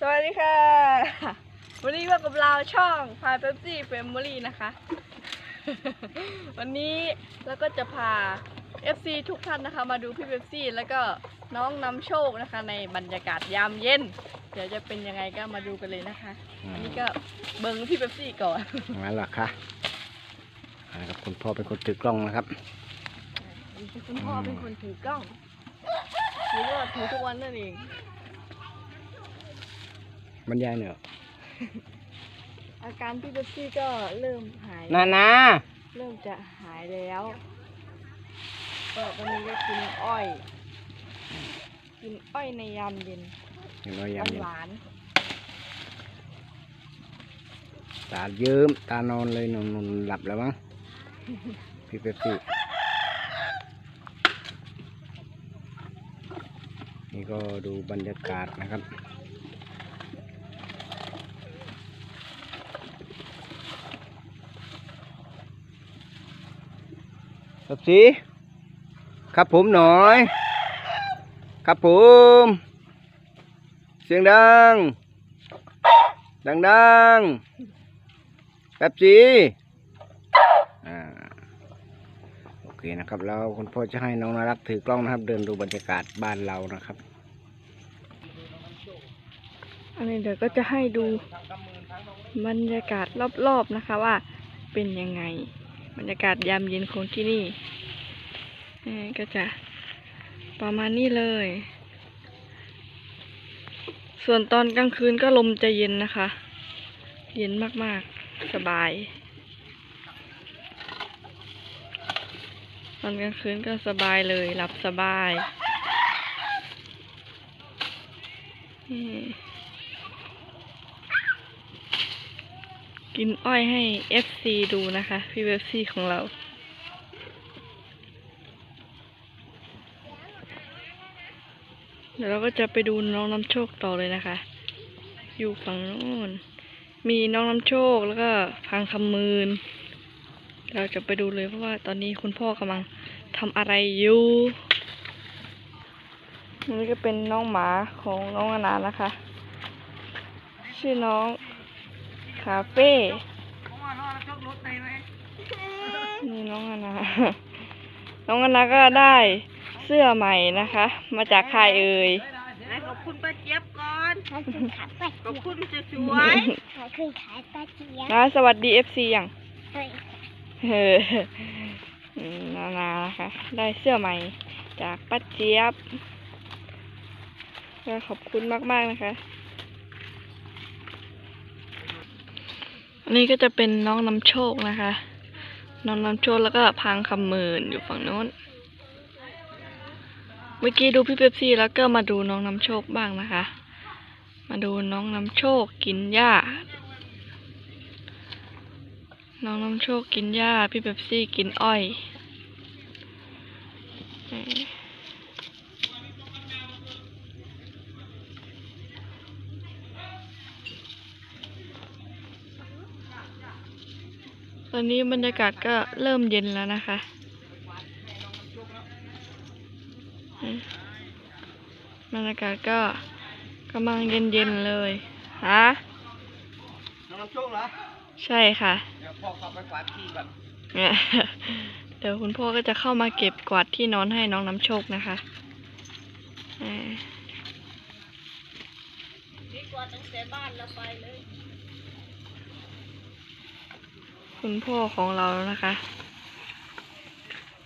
สวัสดีค่ะ วันนี้มากับเราช่องพาเป๊ปซี่เฟม i ลี่นะคะ วันนี้เราก็จะพา FC ทุกท่านนะคะมาดูพี่เป๊ปซี่แล้วก็น้องนำโชคนะคะ ในบรรยากาศยามเย็น เดี๋ยวจะเป็นยังไงก็มาดูกันเลยนะคะ อันนี้ก็เบิงพี่เป๊ปซี่ก่อนงั้นเหรอคะนะครับคุณพ่อเป็นคนถือกล้องนะครับคุณพ่อเป็นคนถือกล้องหรือว่าถือทุกวันนั่นเอง บรรยายเหนือยอาการพี่เป๊ปซี่ก็เริ่มหาย นานาเริ่มจะหายแล้วก็วันนี้ก็กินอ้อย กินอ้อยในยามเย็นเห็นว่าหยังวานยังหวานตาเยิ้มตานอนเลยนอนนอนหลับแล้วมั้งพี่เป๊ปซี่นี่ก็ดูบรรยากาศนะครับ สับสีครับผมหน่อย ครับผม เสียงดัง ดังดังแบบสีอ่าโอเคนะครับแล้วคุณพ่อจะให้น้องนารักถือกล้องนะครับ เดินดูบรรยากาศบ้านเรานะครับ อันนี้เดี๋ยวก็จะให้ดูบรรยากาศรอบๆนะคะว่าเป็นยังไง บรรยากาศยามเย็นของที่นี่เอ่ก็จะประมาณนี้เลย ส่วนตอนกลางคืนก็ลมจะเย็นนะคะ เย็นมากๆ สบาย ตอนกลางคืนก็สบายเลย หลับสบายนี่ กินอ้อยให้ FC ดูนะคะ พี่เวฟซีของเราเดี๋ยวเราก็จะไปดูน้องน้ำโชคต่อเลยนะคะ อยู่ฝั่งนู้น มีน้องน้ำโชคแล้วก็พังคำมืน เราจะไปดูเลยเพราะว่าตอนนี้คุณพ่อกำลังทำอะไรอยู่นี่ก็เป็นน้องหมาของน้องอนานะคะ ชื่อน้อง คาเฟ่นี่น้องอนาน้องอนาก็ได้เสื้อใหม่นะคะ มาจากค่ายเอ่ยไหนขอบคุณป้าเจี๊ยบก่อนขอบคุณค่ะป้าขอบเจี๊ยบคุณจะสวยขอบคุณค่ะป้าเจี๊ยบนะสวัสดีเอฟซีอย่างเฮ้ยเอออืมนานานะคะ ได้เสื้อใหม่จากป้าเจี๊ยบก็ขอบคุณมาก ๆ นะคะ อันนี้ก็จะเป็นน้องนำโชคนะคะ น้องนำโชคแล้วก็พังคำหมื่นอยู่ฝั่งโน้น เมื่อกี้ดูพี่เป๊ปซี่แล้วก็มาดูน้องนำโชคบ้างนะคะ มาดูน้องนำโชคกินหญ้า น้องน้ำโชคกินหญ้า พี่เป๊ปซี่กินอ้อยเอ่อตอนนี้บรรยากาศก็เริ่มเย็นแล้วนะคะเอ่อบรรยากาศก็กำลังเย็นๆเลยฮะน้องน้ำโชคเหรอ ใช่ค่ะ เดี๋ยวพ่อขับไปกวาดที่ก่อนเนี่ยเดี๋ยวคุณพ่อก็จะเข้ามาเก็บกวาดที่นอนให้น้องน้ำโชคนะคะเอ่อดีกว่าตั้งแต่บ้านเราไปเลย คุณพ่อของเรานะคะ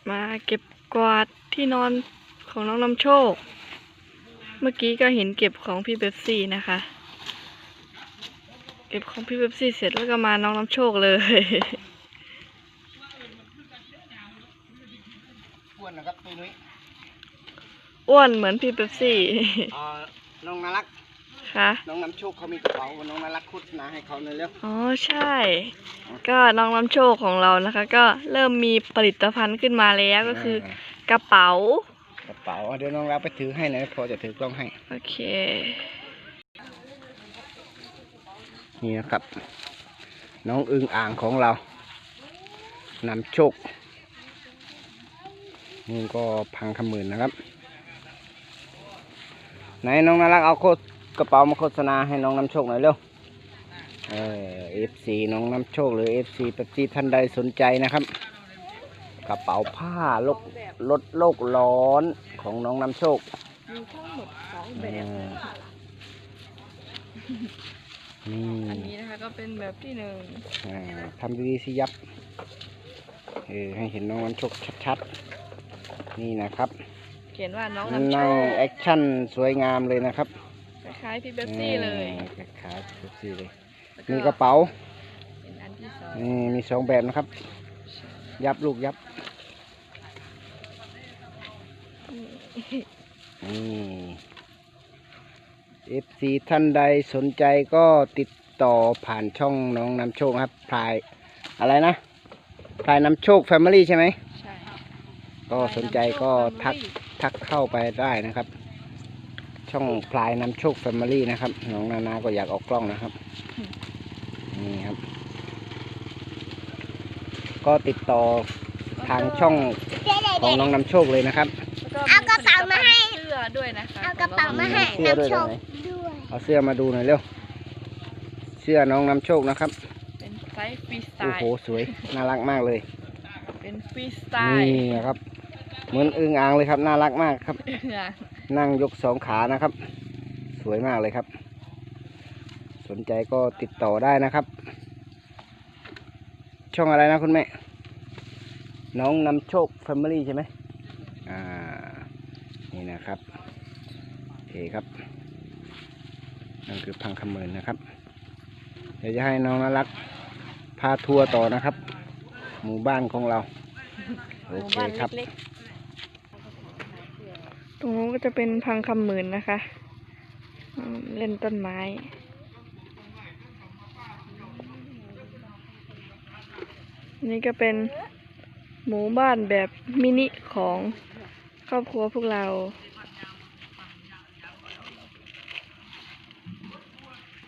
มาเก็บกวาดที่นอนของน้องน้ำโชค เมื่อกี้ก็เห็นเก็บของพี่เบปซี่นะคะ เก็บของพี่เบปซี่เสร็จแล้วก็มาน้องน้ำโชคเลยอ้วนนะครับตัวนุ้ยอ้วนเหมือนพี่เบปซี่อ่าน้องนารัก ค่ะน้องน้ำโชคเขามีกระเป๋าน้องนารักโฆษณาให้เขาหน่อยเร็วอ๋อใช่ ก็น้องน้ำโชคของเรานะคะ ก็เริ่มมีผลิตภัณฑ์ขึ้นมาแล้วก็คือกระเป๋ากระเป๋าเดี๋ยวน้องรักไปถือให้หน่อยพอจะถือกล้องให้โอเค นี่นะครับ น้องอึงอ่างของเรานำโชคนี่ก็พังคำหมื่นนะครับ ไหนน้องนารักเอาโค กระเป๋ามาโฆษณาให้น้องน้ำโชคหน่อยเร็ว เออฟซีน้องน้ำโชคหรือเอฟซีปฏิท่านใดสนใจนะครับ กระเป๋าผ้าลดลดโลกร้อนของน้องน้ำโชคมีทั้งหมดสองแบเอบอนี่อันนี้นะคะก็เป็นแบบที่หนึ่งอ่าทำดีๆสิยับ เออให้เห็นน้องน้ำโชคชัดๆ นี่นะครับ เขียนว่าน้องนำโชนั่งคแอคชั่นสวยงามเลยนะครับ คล้ายๆพี่เบปซี่เลยออคล้ายๆเบปซี่เลยแล้วมีกระเป๋าเป็นอันที่สองนี่มีสองแบบนะครับ ยับลูกยับนี่ FC ท่านใดสนใจก็ติดต่อผ่านช่องน้องนำโชคครับพลายอะไรนะพลายนำโชคแฟมิลี่ใช่ไหมใช่ก็สนใจก็ทักทักเข้าไปได้นะครับ ช่องพลายนำโชคแฟมิลี่นะครับน้องนานาก็อยากออกกล้องนะครับ นี่ครับ ก็ติดต่อทางช่องเดี๋ยวเดี๋ยวของเดี๋ยวน้องนำโชคเลยนะครับแล้วเอากระเป๋ามาให้ เสื้อด้วยนะคะเอากระเป๋ามาให้เสื้อด้วยน้ำโชเหรอคด้วยเอาเสื้อมาดูหน่อยเร็ว เสื้อน้องนำโชคนะครับ เป็นไซส์ฟรีสไตโอ้ล์โหสวย น่ารักมากเลย เป็นฟรีสไตนี่ล์นะครับ เหมือนอึ่งอ่างเลยครับ น่ารักมากครับ นั่งยกสองขานะครับ สวยมากเลยครับ สนใจก็ติดต่อได้นะครับ ช่องอะไรนะคุณแม่ น้องนำโชคแฟมิลี่ใช่ไหมอ่า นี่นะครับโอเคครับนั่นคือพังคำเมินนะครับ เดี๋ยวจะให้น้องน่ารักพาทัวร์ต่อนะครับ หมู่บ้านของเรา โอเคครับ ตรงนู้นก็จะเป็นพังคำหมื่นนะคะ เล่นต้นไม้ นี่ก็เป็นหมู่บ้านแบบมินิของครอบครัวพวกเรา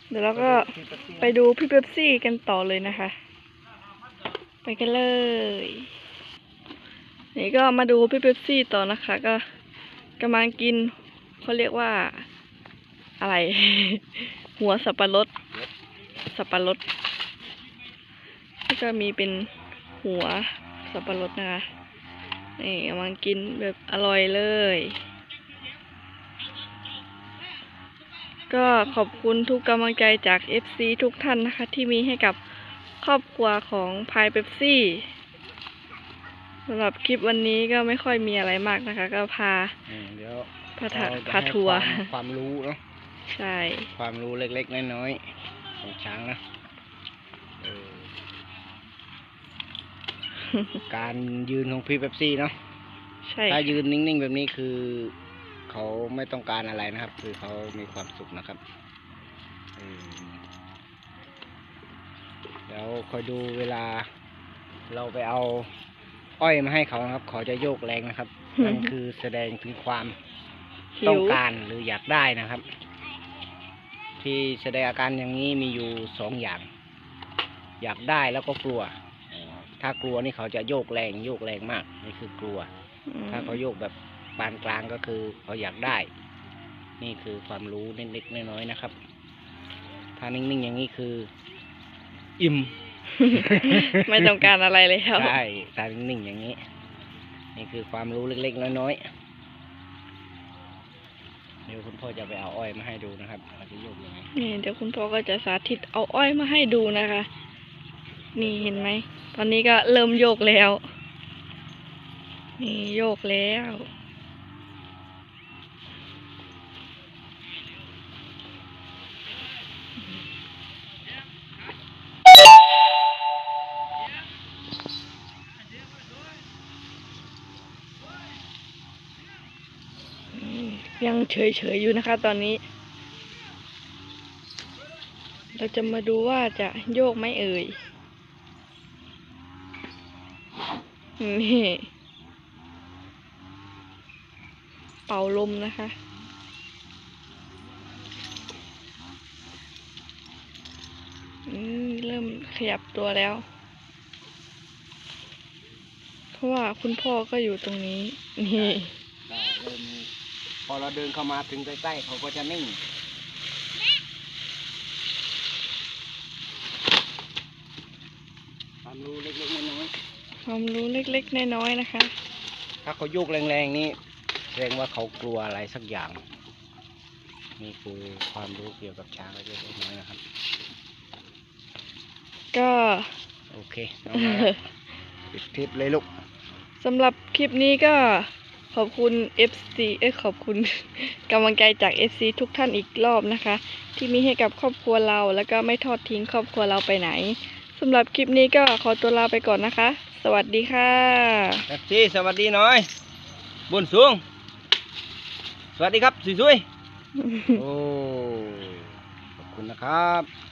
เดี๋ยวเราก็ไปดูพี่เป๊ปซี่กันต่อเลยนะคะ ไปกันเลย นี่ก็มาดูพี่เป๊ปซี่ต่อนะคะก็ กำลังกินเขาเรียกว่าอะไร หัวสับปะรด สับปะรดแล้วก็มีเป็นหัวสับปะรดนะคะนี่กำลังกินแบบอร่อยเลย ก็ขอบคุณทุกกำลังใจจาก FC ทุกท่านนะคะ ที่มีให้กับครอบครัวของพายเบปซี่ สำหรับคลิปวันนี้ก็ไม่ค่อยมีอะไรมากนะคะ ก็พาอืมเดี๋ยวพาทะเรจะพาให้ทัวร์ความความรู้เนาะใช่ ความรู้เล็กๆน้อยๆของช้างนะเออการยืนของพี่เป๊ปซี่เนาะใช่ถ้ายืนนิ่งๆแบบนี้คือ เขาไม่ต้องการอะไรนะครับ คือเขามีความสุขนะครับเออเดี๋ยวคอยดูเวลาเราไปเอา อ้อยมาให้เขานะครับเขาจะโยกแรงนะครับ นั่นคือแสดงถึงความหิต้องวการหรืออยากได้นะครับ ที่แสดงอาการอย่างนี้มีอยู่สองอย่าง อยากได้แล้วก็กลัว ถ้ากลัวนี่เขาจะโยกแรงโยกแรงมากนี่คือกลัว อืมถ้าเขาโยกแบบปานกลางก็คือเขาอยากได้ นี่คือความรู้เล็กๆน้อยๆนะครับ ถ้านิ่งๆอย่างนี้คือ อิ่ม ไม่ต้องการอะไรเลยครับใช่ถ้านิ่งๆอย่างนี้ นี่คือความรู้เล็กๆน้อยๆเดี๋ยวคุณพ่อจะไปเอาอ้อยมาให้ดูนะครับเขาจะโยกยังไงนี่เดี๋ยวคุณพ่อก็จะสาธิตเอาอ้อยมาให้ดูนะคะ นี่เห็นไหมตอนนี้ก็เริ่มโยกแล้ว นี่โยกแล้ว ยังเฉยๆอยู่นะคะ ตอนนี้ เราจะมาดูว่าจะโยกไหมเอ่ยนี่เป่าลมนะคะ เริ่มขยับตัวแล้ว เพราะว่าคุณพ่อก็อยู่ตรงนี้ นี่ พอเราเดินเข้ามาถึงใกล้ๆเขาก็จะนิ่ง ความรู้เล็กๆน้อยๆความรู้เล็กๆน้อยๆนะคะถ้าเขายุกแรงๆนี่แสดงว่าเขากลัวอะไรสักอย่าง นี่คือความรู้เกี่ยวกับช้างเล็กๆน้อยๆนะครับ ก็โอเคมาละปิดคลิปเลยลูก สำหรับคลิปนี้ก็ ขอบคุณ FC เอ้ยขอบคุณกำลังใจจาก FC ทุกท่านอีกรอบนะคะ ที่มีให้กับครอบครัวเรา แล้วก็ไม่ทอดทิ้งครอบครัวเราไปไหนสำหรับคลิปนี้ก็ขอตัวลาไปก่อนนะคะ สวัสดีค่ะ แท็กซี่สวัสดีหน่อยบนสูง สวัสดีครับสวยๆ โอ้ ขอบคุณนะครับ